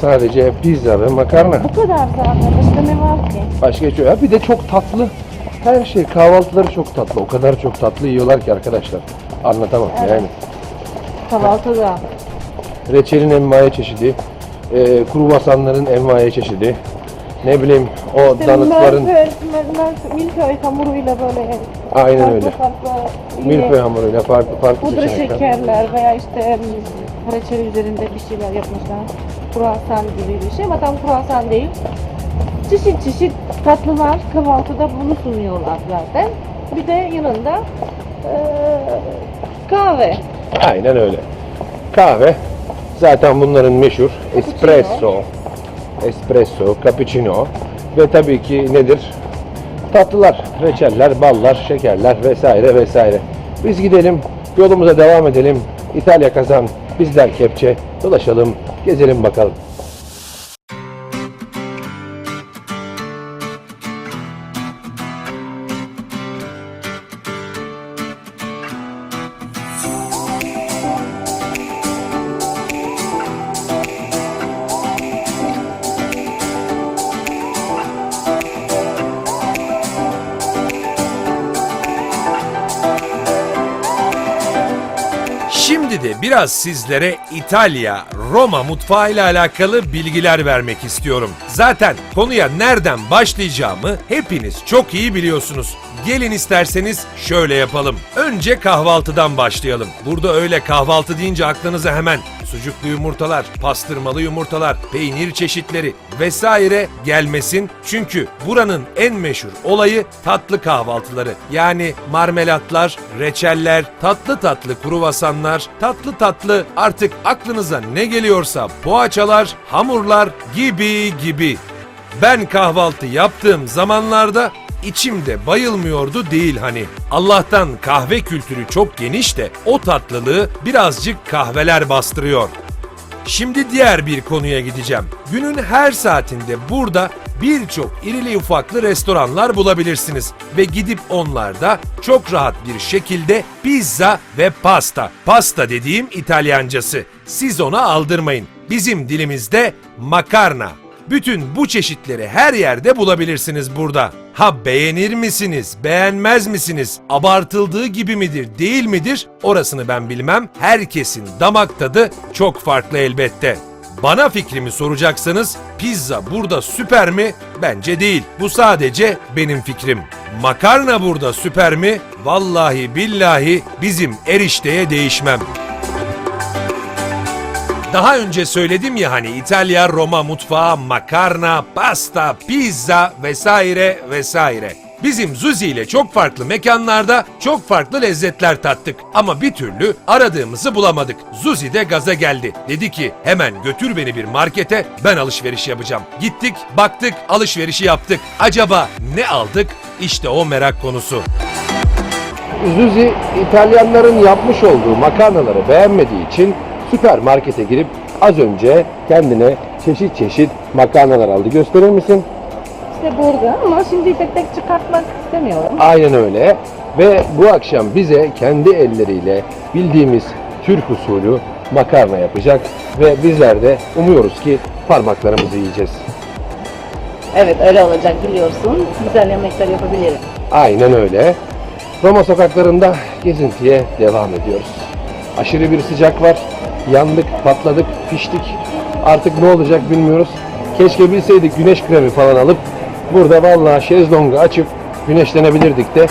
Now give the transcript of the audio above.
Sadece pizza ve makarna. Bu kadar zaten. Başka ne var ki? Başka hiç yok. Bir de çok tatlı. Her şey kahvaltıları çok tatlı. O kadar çok tatlı yiyorlar ki arkadaşlar. Anlatamam Evet. yani. Kahvaltıda. Reçelin envai çeşidi. E, kruvasanların envai çeşidi. Ne bileyim o danıtların Milföy, hamuruyla böyle Aynen farklı öyle. farklı milföy hamuruyla farklı farklı pudra seçenekler. şekerler veya işte reçel üzerinde bir şeyler yapmışlar. Kruvasan gibi bir şey ama tam kruvasan değil. Çeşit çeşit tatlılar kahvaltıda bunu sunuyorlar zaten. Bir de yanında eee, kahve. Aynen öyle. Kahve zaten bunların meşhur espresso, espresso, cappuccino ve tabii ki nedir? Tatlılar, reçeller, ballar, şekerler vesaire vesaire. Biz gidelim, yolumuza devam edelim. İtalya kazan, bizler kepçe. Dolaşalım, gezelim bakalım. Şimdi de biraz sizlere İtalya, Roma mutfağı ile alakalı bilgiler vermek istiyorum. Zaten konuya nereden başlayacağımı hepiniz çok iyi biliyorsunuz. Gelin isterseniz şöyle yapalım. Önce kahvaltıdan başlayalım. Burada öyle kahvaltı deyince aklınıza hemen sucuklu yumurtalar, pastırmalı yumurtalar, peynir çeşitleri vesaire gelmesin. Çünkü buranın en meşhur olayı tatlı kahvaltıları. Yani marmelatlar, reçeller, tatlı tatlı kruvasanlar, tatlı tatlı artık aklınıza ne geliyorsa poğaçalar, hamurlar gibi gibi. Ben kahvaltı yaptığım zamanlarda içimde bayılmıyordu değil hani. Allah'tan kahve kültürü çok geniş de o tatlılığı birazcık kahveler bastırıyor. Şimdi diğer bir konuya gideceğim. Günün her saatinde burada birçok irili ufaklı restoranlar bulabilirsiniz ve gidip onlarda çok rahat bir şekilde pizza ve pasta. Pasta dediğim İtalyancası. Siz ona aldırmayın. Bizim dilimizde makarna. Bütün bu çeşitleri her yerde bulabilirsiniz burada. Ha beğenir misiniz, beğenmez misiniz, abartıldığı gibi midir, değil midir orasını ben bilmem. Herkesin damak tadı çok farklı elbette. Bana fikrimi soracaksanız pizza burada süper mi? Bence değil. Bu sadece benim fikrim. Makarna burada süper mi? Vallahi billahi bizim erişteye değişmem. Daha önce söyledim ya hani İtalya, Roma mutfağı, makarna, pasta, pizza vesaire vesaire. Bizim Zuzi ile çok farklı mekanlarda çok farklı lezzetler tattık ama bir türlü aradığımızı bulamadık. Zuzi de gaza geldi. Dedi ki hemen götür beni bir markete ben alışveriş yapacağım. Gittik, baktık, alışverişi yaptık. Acaba ne aldık? İşte o merak konusu. Zuzi İtalyanların yapmış olduğu makarnaları beğenmediği için süpermarkete girip az önce kendine çeşit çeşit makarnalar aldı. Gösterir misin? İşte burada ama şimdi tek tek çıkartmak istemiyorum. Aynen öyle. Ve bu akşam bize kendi elleriyle bildiğimiz Türk usulü makarna yapacak. Ve bizler de umuyoruz ki parmaklarımızı yiyeceğiz. Evet öyle olacak biliyorsun. Güzel yemekler yapabilirim. Aynen öyle. Roma sokaklarında gezintiye devam ediyoruz. Aşırı bir sıcak var. Yandık, patladık, piştik. Artık ne olacak bilmiyoruz. Keşke bilseydik güneş kremi falan alıp burada vallahi şezlongu açıp güneşlenebilirdik de